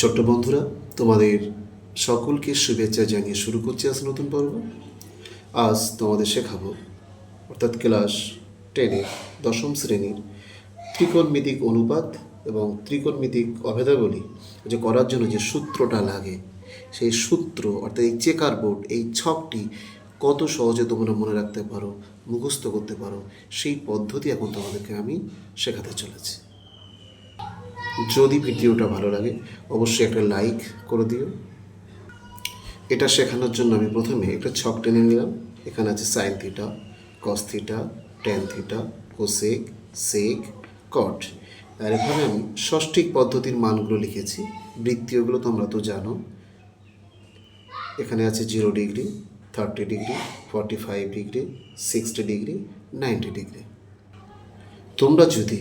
ছোট্ট বন্ধুরা, তোমাদের সকলকে শুভেচ্ছা জানিয়ে শুরু করছি আজ নতুন পর্ব। আজ তোমাদের শেখাবো, অর্থাৎ ক্লাস টেনে দশম শ্রেণির ত্রিকোণমিতিক অনুপাত এবং ত্রিকোণমিতিক অভেদাবলী, যে করার জন্য যে সূত্রটা লাগে। সেই সূত্র, অর্থাৎ এই চেকার বোর্ড, এই ছকটি কত সহজে তোমরা মনে রাখতে পারো, মুখস্থ করতে পারো, সেই পদ্ধতি এখন তোমাদেরকে আমি শেখাতে চলেছি। যদি ভিডিওটা ভালো লাগে, অবশ্যই একটা লাইক করে দিও। এটা শেখানোর জন্য আমি প্রথমে একটা ছক টেনে নিলাম। এখানে আছে sine theta cos theta tan theta cosec sec cot আর এখানে আমি ষষ্ঠিক পদ্ধতির মানগুলো লিখেছি। বৃত্তীয়গুলো তোমরা তো জানো। এখানে আছে zero degree thirty degree forty five degree sixty degree ninety degree তোমরা যদি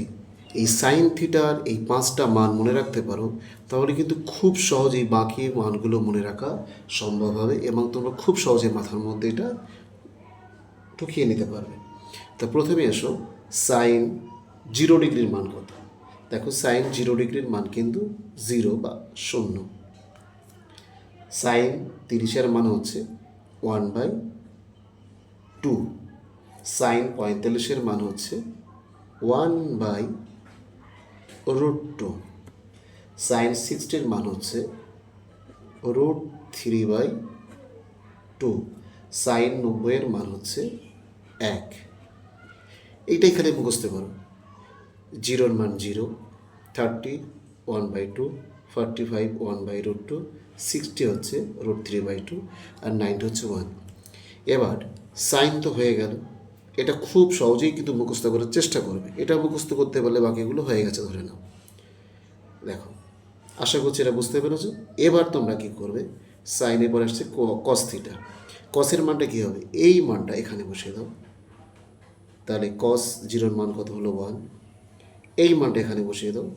এই সাইন থিটার এই পাঁচটা মান মনে রাখতে পারো, তাহলে কিন্তু খুব সহজেই বাকি মানগুলো মনে রাখা সম্ভব হবে এবং তোমরা খুব সহজে মাথার মধ্যে এটা ঢুকিয়ে নিতে পারবে। তা প্রথমে এসো সাইন জিরো ডিগ্রির মান কত? দেখো সাইন জিরো ডিগ্রির মান কিন্তু জিরো বা শূন্য। সাইন তিরিশের মান হচ্ছে ওয়ান বাই টু সাইন পঁয়তাল্লিশের মান হচ্ছে one by root two. Sine সিক্সটির মান হচ্ছে root three by two. Sine নব্বইয়ের মান হচ্ছে এক। এইটা এখানে মুখস্থ করো। জিরোর মান zero, thirty one by two, forty five one by root two, sixty হচ্ছে রুট থ্রি বাই টু, আর নাইনটি হচ্ছে ওয়ান। এবার সাইন তো হয়ে গেল। এটা খুব সহজেই কিন্তু মুখস্থ করার চেষ্টা করবে। এটা মুখস্থ করতে পারলে বাকিগুলো হয়ে গেছে ধরে নাও। দেখো, আশা করছি এটা বুঝতে পেরেছ। এবার তোমরা কী করবে? সাইনের পরে আসছে কস থিটা কসের মানটা কী হবে? এই মানটা এখানে বসিয়ে দাও। তাহলে কস জিরোর মান কত হলো? ওয়ান এই মানটা এখানে বসিয়ে দাও।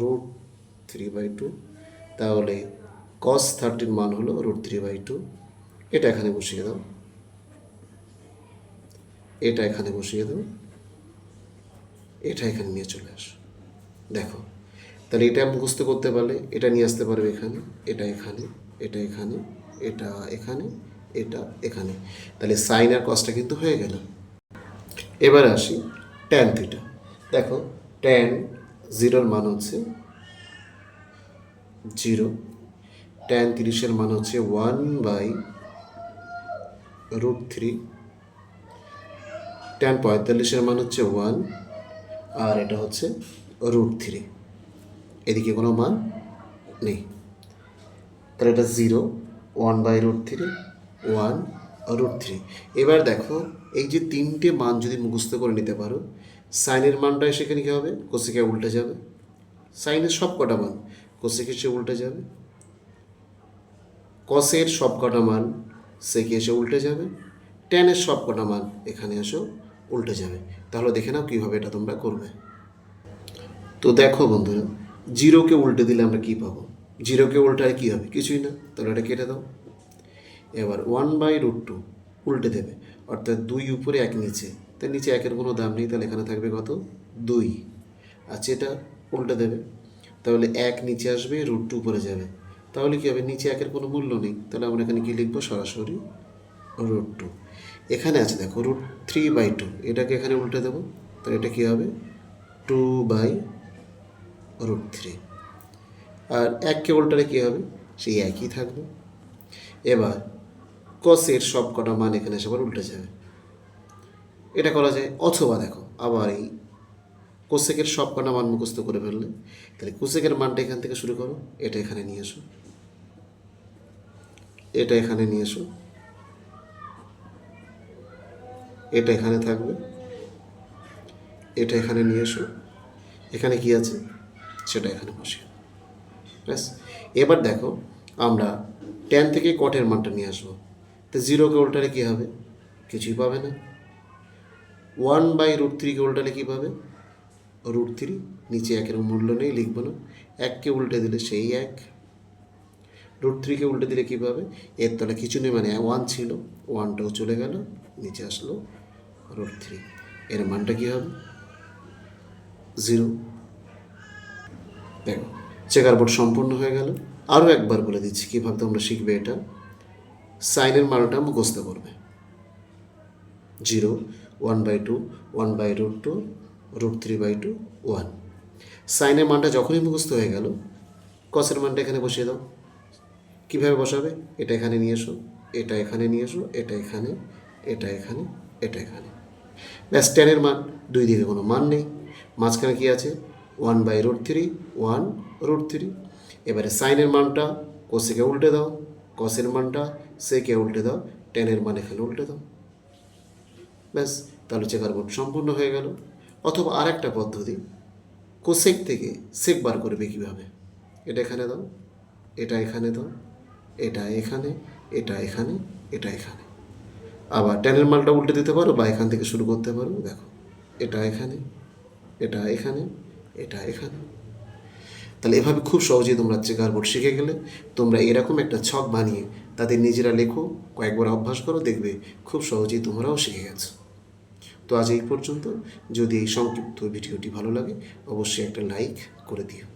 রুট থ্রি বাই টু তাহলে কস থার্টির মান হলো রুট থ্রি বাই টু এটা এখানে বসিয়ে দাও। এটা এখানে বসিয়ে দাও এটা এখানে নিয়ে চলে আস। দেখো, তাহলে এটা মুখস্থ করতে পারলে এটা নিয়ে আসতে পারবে এখানে, এটা এখানে এটা এখানে এটা এখানে এটা এখানে। তাহলে সাইন আর কসটা কিন্তু হয়ে গেল। এবার আসি ট্যান থিটা দেখো ট্যান জিরোর মান হচ্ছে জিরো ট্যান তিরিশের মান হচ্ছে one by root three tan পঁয়তাল্লিশের মান হচ্ছে ওয়ান আর এটা হচ্ছে রুট থ্রি এদিকে কোনো মান নেই। তাহলে এটা zero one by root three one root three এবার দেখো, এই যে তিনটে মান যদি মুখস্থ করে নিতে পারো সাইনের মানটা সেখানে কী হবে? কোসেকে উল্টে যাবে। সাইনের সব কটা মান কোসেকে এসে উল্টে যাবে। কসের সব কটা মান সেকে এসে উল্টে যাবে। টেনের সব কটা মান এখানে এসেও উল্টে যাবে। তাহলে দেখে নাও কীভাবে এটা তোমরা করবে। তো দেখো বন্ধুরা জিরোকে উল্টে দিলে আমরা কী পাবো? জিরোকে উল্টায় কী হবে? কিছুই না। তাহলে এটা কেটে দাও। এবার ওয়ান বাই রুট টু উল্টে দেবে। অর্থাৎ দুই উপরে, এক নিচে। তাই নিচে একের কোনো দাম নেই, তাহলে এখানে থাকবে কত? দুই। আচ্ছা এটা উল্টে দেবে। তাহলে এক নিচে আসবে রুট টু উপরে যাবে। তাহলে কী হবে? নিচে একের কোনো মূল্য নেই। তাহলে আমরা এখানে কী লিখব? সরাসরি রুট টু এখানে আছে, দেখো রুট থ্রি বাই টু এটাকে এখানে উল্টে দেবো। তাহলে এটা কী হবে? টু বাই রুট থ্রি আর এককে উল্টালে কী হবে? সেই একই থাকবে। এবার কসের সব কটা মান এখানে এসে আবার উল্টে যাবে। এটা করা যায়, অথবা দেখো, আবার এই কোসেকের সব কটা মান মুখস্থ করে ফেললে, তাহলে কোসেকের মানটা এখান থেকে শুরু করো, এটা এখানে নিয়ে এসো। এটা এখানে নিয়ে এসো। এটা এখানে থাকবে। এটা এখানে নিয়ে এসো। এখানে কি আছে? সেটা এখানে বসিয়ে ব্যাস। এবার দেখো, আমরা টেন থেকে কটের মানটা নিয়ে আসব। তো জিরোকে উল্টালে কী হবে? কিছুই পাবে না। ওয়ান বাই রুট থ্রিকে উল্টালে কী পাবে? রুট থ্রি নিচে একের মূল্য নেই, লিখব না। এককে উল্টে দিলে সেই এক। রুট থ্রিকে উল্টে দিলে কী পাবে? এর তলে কিছু নেই মানে ওয়ান ছিল। ওয়ানটাও চলে গেল, নিচে আসলো। রুট থ্রি এর মানটা কী হবে? জিরো দেখো চেকার বোর্ড সম্পূর্ণ হয়ে গেল। আরও একবার বলে দিচ্ছি, কীভাবে তোমরা শিখবে এটা? সাইনের মানটা মুখস্থ করবে। Zero one by two one by root two root three by two one সাইনের মানটা যখনই মুখস্থ হয়ে গেল কসের মানটা এখানে বসিয়ে দাও। কীভাবে বসাবে? এটা এখানে নিয়ে এসো, এটা এখানে নিয়ে এসো, এটা এখানে এটা এখানে এটা এখানে। ব্যাস টেনের মান দুই দিকে কোনো মান নেই। মাঝখানে কী আছে? One by root three one root three এবারে সাইনের মানটা কোসেকে উল্টে দাও। কসের মানটা সেকে উল্টে দাও। টেনের মান এখানে উল্টে দাও। ব্যাস, তাহলে চেকার বোর্ড সম্পূর্ণ হয়ে গেল। অথবা আরেকটা পদ্ধতি কোসেক থেকে সেক বার করবে কীভাবে। এটা এখানে দাও, এটা এখানে দাও, এটা এখানে এটা এখানে এটা এখানে। আবার টেনের মালটা উল্টে দিতে পারো বা এখান থেকে শুরু করতে পারো, দেখো। এটা এখানে এটা এখানে এটা এখানে। তাহলে এভাবে খুব সহজেই তোমরা চেকার বোর্ড শিখে গেলে, তোমরা এরকম একটা ছক বানিয়ে তাদের নিজেরা লেখো, কয়েকবার অভ্যাস করো, দেখবে খুব সহজেই তোমরাও শিখে গেছো। তো আজ এই পর্যন্ত, যদি এই সংক্ষিপ্ত ভিডিওটি ভালো লাগে, অবশ্যই একটা লাইক করে দিও।